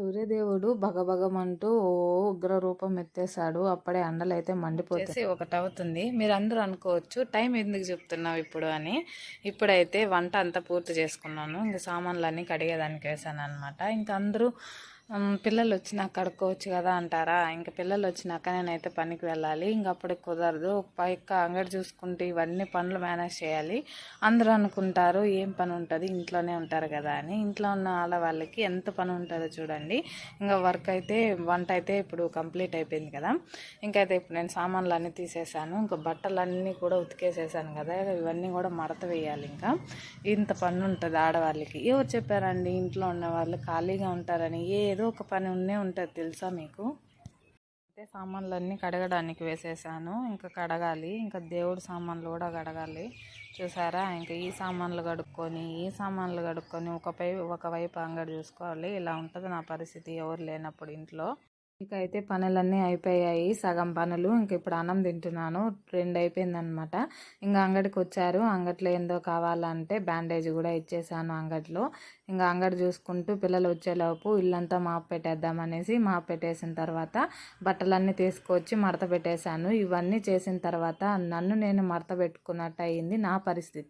సూర్యదేవుడు భగభగమంటూ ఓ ఉగ్ర రూపం ఎత్తేసాడు అప్పుడే అండలైతే మండిపోతే ఒకటి అవుతుంది. మీరు అందరూ అనుకోవచ్చు టైం ఎందుకు చెప్తున్నావు ఇప్పుడు అని. ఇప్పుడైతే వంట అంతా పూర్తి చేసుకున్నాను. ఇంకా సామాన్లన్నీ కడిగేదానికి వేసాను అనమాట ఇంకా అందరూ పిల్లలు వచ్చినాక కడుక్కోవచ్చు కదా అంటారా? ఇంకా పిల్లలు వచ్చినాక నేనైతే పనికి వెళ్ళాలి. ఇంకా అప్పటికి కుదరదు. పైక అంగడి చూసుకుంటే ఇవన్నీ పనులు మేనేజ్ చేయాలి. అందరూ అనుకుంటారు ఏం పని ఉంటుంది? ఇంట్లోనే ఉంటారు కదా అని. ఇంట్లో ఉన్న ఆడవాళ్ళకి ఎంత పని ఉంటుందో చూడండి. ఇంకా వర్క్ అయితే వంట అయితే ఇప్పుడు కంప్లీట్ అయిపోయింది కదా. ఇంకైతే ఇప్పుడు నేను సామాన్లు అన్నీ తీసేసాను. ఇంకా బట్టలన్నీ కూడా ఉతికేసేసాను కదా. ఇవన్నీ కూడా మడత వేయాలి ఇంకా. ఇంత పని ఉంటుంది ఆడవాళ్ళకి. ఎవరు చెప్పారండి? ఇంట్లో ఉన్న వాళ్ళు ఖాళీగా ఉంటారని. ఏదో ఒక పని ఉన్నే ఉంటుంది తెలుసా మీకు? అయితే సామాన్లన్నీ కడగడానికి వేసేసాను. ఇంకా కడగాలి. ఇంకా దేవుడి సామాన్లు కూడా కడగాలి. చూసారా? ఇంకా ఈ సామాన్లు కడుక్కొని ఈ సామాన్లు కడుక్కొని ఒకపై ఒకవైపు అంగడి చూసుకోవాలి. ఇలా ఉంటుంది నా పరిస్థితి. ఎవరు లేనప్పుడు ఇంట్లో. ఇక అయితే పనులన్నీ అయిపోయాయి. సగం పనులు ఇంక ఇప్పుడు అన్నం తింటున్నాను. రెండు అయిపోయిందనమాట ఇంకా అంగడికి వచ్చారు. అంగట్లో ఏందో కావాలంటే బ్యాండేజ్ కూడా ఇచ్చేసాను అంగట్లో. ఇంకా అంగడి చూసుకుంటూ పిల్లలు వచ్చేలోపు ఇల్లంతా మాపు పెట్టేద్దామనేసి మాపు పెట్టేసిన తర్వాత బట్టలన్నీ తీసుకొచ్చి మడత పెట్టేశాను. ఇవన్నీ చేసిన తర్వాత నన్ను నేను మడత పెట్టుకున్నట్టు అయింది నా పరిస్థితి.